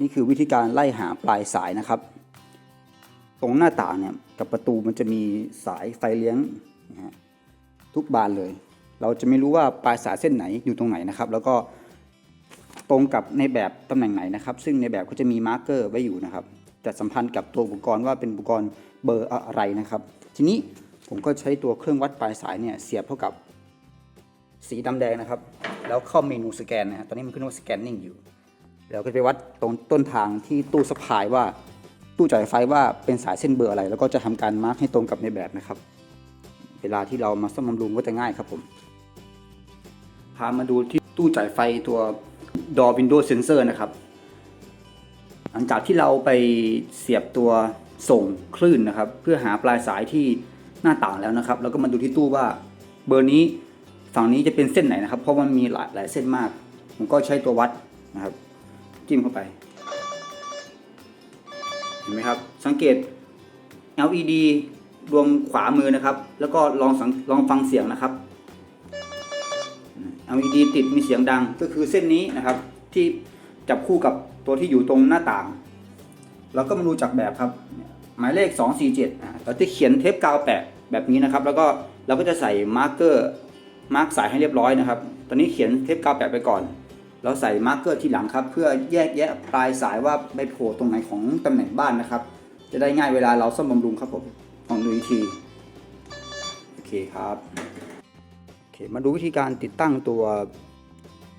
นี่คือวิธีการไล่หาปลายสายนะครับ ตรงหน้าต่างเนี่ยกับประตูมันจะมีสายไฟเลี้ยงนะฮะทุกบานเลย เราจะไม่รู้ว่าปลายสายเส้นไหนอยู่ตรงไหนนะครับ แล้วก็ตรงกับในแบบตำแหน่งไหนนะครับ ซึ่งในแบบก็จะมีมาร์กเกอร์ไว้อยู่นะครับ แต่สัมพันธ์กับตัวอุปกรณ์ว่าเป็นอุปกรณ์เบอร์อะไรนะครับ ทีนี้ผมก็ใช้ตัวเครื่องวัดปลายสายเนี่ยเสียบเข้ากับสีดำแดงนะครับ แล้วเข้าเมนูสแกนนะฮะตอนนี้มันขึ้นว่าสแกนนิ่งอยู่ แล้วก็ไปวัดตรงต้นทางที่ตู้สปายว่าตู้จ่ายไฟว่าเป็นสายเส้นเบอร์อะไร แล้วก็จะทำการมาร์กให้ตรงกับในแบบนะครับ เวลาที่เรามาซ่อมบำรุงก็จะง่ายครับผมพามาดูที่ตู้จ่ายไฟตัว Door Window Sensor นะครับ หลังจากที่เราไปเสียบตัวส่งคลื่นนะครับ เพื่อหาปลายสายที่หน้าต่างแล้วนะครับ แล้วก็มาดูที่ตู้ว่าเบอร์นี้ฝั่งนี้จะเป็นเส้นไหนนะครับ เพราะมันมีหลายหลายเส้นมาก ผมก็ใช้ตัววัดนะครับ จิ้มเข้าไป เห็นไหมครับ สังเกต LED ดวงขวามือนะครับ แล้วก็ลองสังลองฟังเสียงนะครับ LED ติดมีเสียงดังก็คือเส้นนี้นะครับ ที่จับคู่กับตัวที่อยู่ตรงหน้าต่างเราก็มาดูจากแบบครับ หมายเลข 247อ่าเราจะเขียนเทปกาวแปะแบบนี้นะครับ แล้วก็เราก็จะใส่มาร์กเกอร์มาร์กสายให้เรียบร้อยนะครับ ตอนนี้เขียนเทปกาวแปะไปก่อน เราใส่มาร์กเกอร์ที่หลังครับ เพื่อแยกแยะปลายสายว่าไปโผล่ตรงไหนของตำแหน่งบ้านนะครับ จะได้ง่ายเวลาเราซ่อมบำรุงครับผมลองดูอีกทีโอเคครับโอเคมาดูวิธีการติดตั้งตัว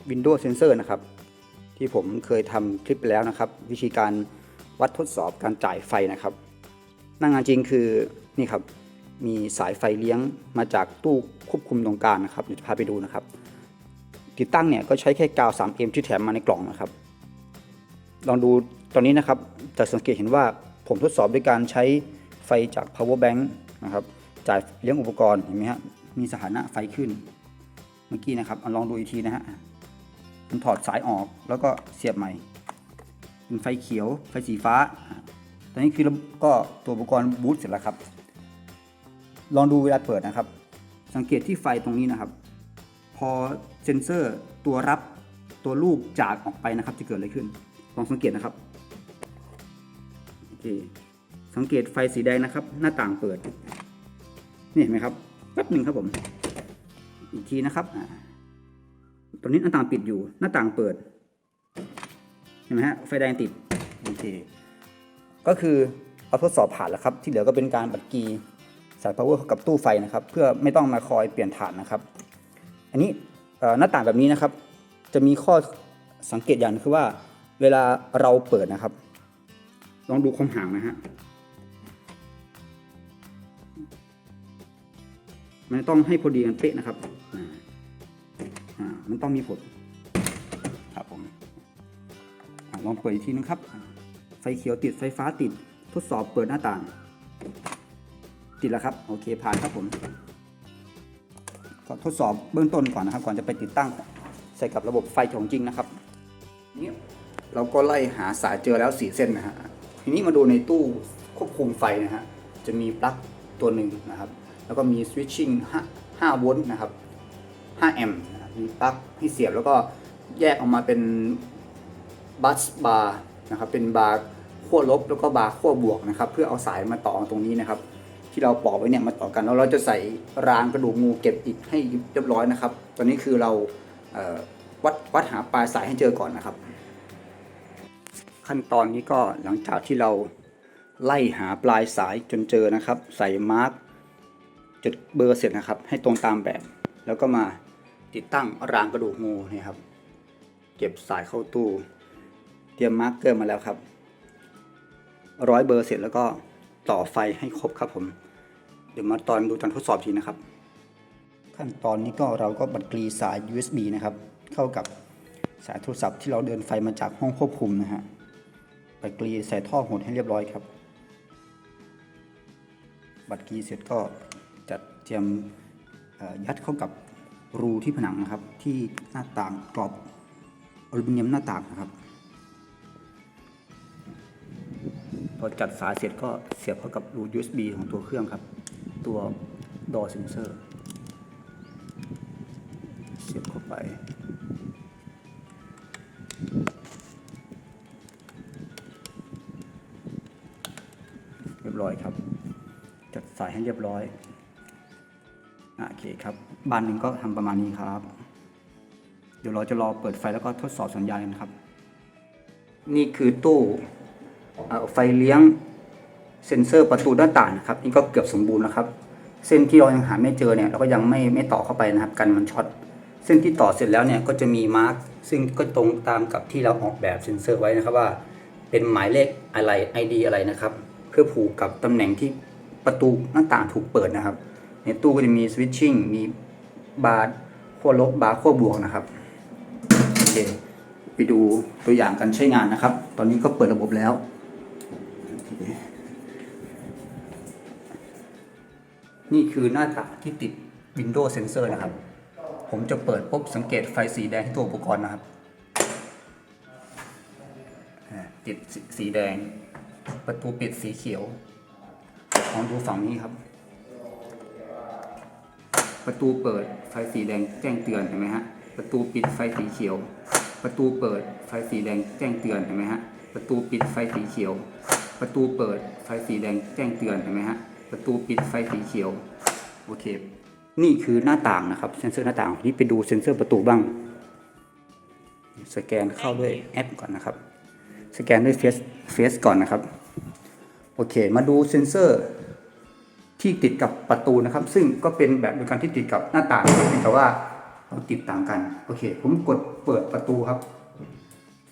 Windows Sensor นะครับ ที่ผมเคยทำคลิปไปแล้วนะครับ วิธีการวัดทดสอบการจ่ายไฟนะครับ หน้างานจริงคือนี่ครับมีสายไฟเลี้ยงมาจากตู้ควบคุมตรงกลางนะครับเดี๋ยวจะพาไปดูนะครับ ติดตั้งเนี่ยก็ใช้แค่กาว 3M ที่แถมมาในกล่องนะครับ ลองดูตอนนี้นะครับจะสังเกตเห็นว่าผมทดสอบด้วยการใช้ไฟจาก power bank นะครับ จ่ายเลี้ยงอุปกรณ์เห็นไหมฮะมีสถานะไฟขึ้น เมื่อกี้นะครับลองดูอีกทีนะฮะผมถอดสายออกแล้วก็เสียบใหม่ เป็นไฟเขียว ไฟสีฟ้า ตอนนี้คือก็ตัวอุปกรณ์บูตเสร็จแล้วครับ ลองดูเวลาเปิดนะครับ สังเกตที่ไฟตรงนี้นะครับ พอ เซนเซอร์ตัวรับตัวลูกจากออกไปนะครับ จะเกิดอะไรขึ้น ลองสังเกตนะครับโอเคสังเกตไฟสีแดงนะครับ หน้าต่างเปิด นี่เห็นไหมครับแป๊บหนึ่งครับผม อีกทีนะครับตอนนี้หน้าต่างปิดอยู่ หน้าต่างเปิด เห็นไหมฮะไฟแดงติดโอเคก็คือเราทดสอบผ่านแล้วครับ ที่เหลือก็เป็นการบัดกีสาย power กับตู้ไฟนะครับ เพื่อไม่ต้องมาคอยเปลี่ยนฐานนะครับ อันนี้ หน้าต่างแบบนี้นะครับ จะมีข้อสังเกตอย่างหนึงคือว่าเวลาเราเปิดนะครับ ลองดูความห่างนะฮะมันต้องให้พอดีกันเป๊ะนะครับมันต้องมีผลครับผมอลองเปิดอีกทีนึงครับ ไฟเขียวติดไฟฟ้าติดทดสอบเปิดหน้าต่าง ติดแล้วครับ โอเคผ่านครับผม ทดสอบเบื้องต้นก่อนนะครับ ก่อนจะไปติดตั้งใส่กับระบบไฟของจริงนะครับนี่เราก็ไล่หาสายเจอแล้วสี่เส้นนะฮะทีนี้มาดูในตู้ควบคุมไฟนะฮะจะมีปลั๊กตัวหนึ่งนะครับ แล้วก็มีสวิตชิ่ง5โวลต์นะครับ5แอมป์มีปลั๊กให้เสียบแล้วก็แยกออกมาเป็นบัสบาร์นะครับเป็นบาร์ขั้วลบแล้วก็บาร์ขั้วบวกนะครับ เพื่อเอาสายมาต่อตรงนี้นะครับ ที่เราปอกไว้เนี่ยมาต่อกันแล้วเราจะใส่รางกระดูกงูเก็บอีกให้เรียบร้อยนะครับ ตอนนี้คือเราเวัดวัดหาปลายสายให้เจอก่อนนะครับ ขั้นตอนนี้ก็หลังจากที่เราไล่หาปลายสายจนเจอนะครับ ใส่มาร์กจุดเบอร์เสร็จนะครับ ให้ตรงตามแบบ แล้วก็มาติดตั้งรางกระดูกงูนี่ครับ เก็บสายเข้าตู้เตรียมมาร์กเกอร์มาแล้วครับร้อยเบอร์เสร็จแล้วก็ต่อไฟให้ครบครับผม เดี๋ยวมาตอนดูตอนทดสอบทีนะครับ ขั้นตอนนี้ก็เราก็บัดกรีสาย USB นะครับ เข้ากับสายโทรศัพท์ที่เราเดินไฟมาจากห้องควบคุมนะฮะบัดกรีใส่ท่อหดให้เรียบร้อยครับ บัดกรีเสร็จก็จัดเตรียมยัดเข้ากับรูที่ผนังนะครับ ที่หน้าต่างกรอบอลูมิเนียมหน้าต่างนะครับพอจัดสายเสร็จก็เสียบเข้ากับรู USB ของตัวเครื่องครับ ตัวดอซินเซอร์ เสียบเข้าไป เรียบร้อยครับ จัดสายให้เรียบร้อย โอเคครับ บานหนึ่งก็ทำประมาณนี้ครับ เดี๋ยวเราจะรอเปิดไฟแล้วก็ทดสอบสัญญาณกันครับ นี่คือตู้ไฟเลี้ยง เซ็นเซอร์ประตูหน้าต่างนะครับนี่ก็เกือบสมบูรณ์แล้วครับเส้นที่เรายังหาไม่เจอเนี่ยเราก็ยังไม่ไม่ต่อเข้าไปนะครับกันมันช็อตเส้นที่ต่อเสร็จแล้วเนี่ยก็จะมีมาร์กซึ่งก็ตรงตามกับที่เราออกแบบเซ็นเซอร์ไว้นะครับว่า เป็นหมายเลขอะไร ID อะไรนะครับ เพื่อผูกกับตำแหน่งที่ประตูหน้าต่างถูกเปิดนะครับ ในตู้ก็จะมีสวิตชิ่งมีบาร์ขั้วลบบาร์ขั้วบวกนะครับโอเคไปดูตัวอย่างการใช้งานนะครับ ตอนนี้ก็เปิดระบบแล้ว นี่คือหน้าต่างที่ติด Windows Sensor นะครับ ผมจะเปิดปุ๊บสังเกตไฟสีแดงที่ตัวอุปกรณ์นะครับ ติดสีแดง ประตูปิดสีเขียวลองดูฝั่งนี้ครับ ประตูเปิดไฟสีแดงแจ้งเตือนเห็นไหมฮะ ประตูปิดไฟสีเขียว ประตูเปิดไฟสีแดงแจ้งเตือนเห็นไหมฮะ ประตูปิดไฟสีเขียว ประตูเปิดไฟสีแดงแจ้งเตือนเห็นไหมฮะ ประตูปิดไฟสีเขียว โอเค นี่คือหน้าต่างนะครับ เซ็นเซอร์หน้าต่างนี่ไปดูเซ็นเซอร์ประตูบ้าง สแกนเข้าด้วยแอปก่อนนะครับ สแกนด้วยเฟซเฟซก่อนนะครับ โอเค มาดูเซ็นเซอร์ที่ติดกับประตูนะครับ ซึ่งก็เป็นแบบเดียวกันที่ติดกับหน้าต่างเพียงแต่ว่าเราติดต่างกัน โอเค ผมกดเปิดประตูครับ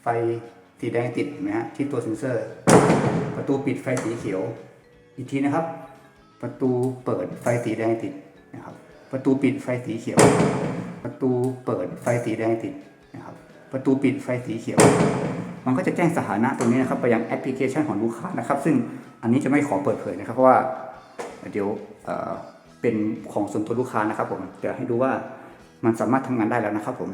ไฟสีแดงติดเห็นไหมฮะที่ตัวเซ็นเซอร์ ประตูปิดไฟสีเขียว อีกทีนะครับ ประตูเปิดไฟสีแดงติดนะครับประตูปิดไฟสีเขียว ประตูเปิดไฟสีแดงติดนะครับประตูปิดไฟสีเขียว มันก็จะแจ้งสถานะตรงนี้นะครับไปยังแอปพลิเคชันของลูกค้านะครับ ซึ่งอันนี้จะไม่ขอเปิดเผยนะครับเพราะว่าเดี๋ยวเเป็นของส่วนตัวลูกค้านะครับผมเดี๋ยวให้ดูว่ามันสามารถทำงานได้แล้วนะครับผม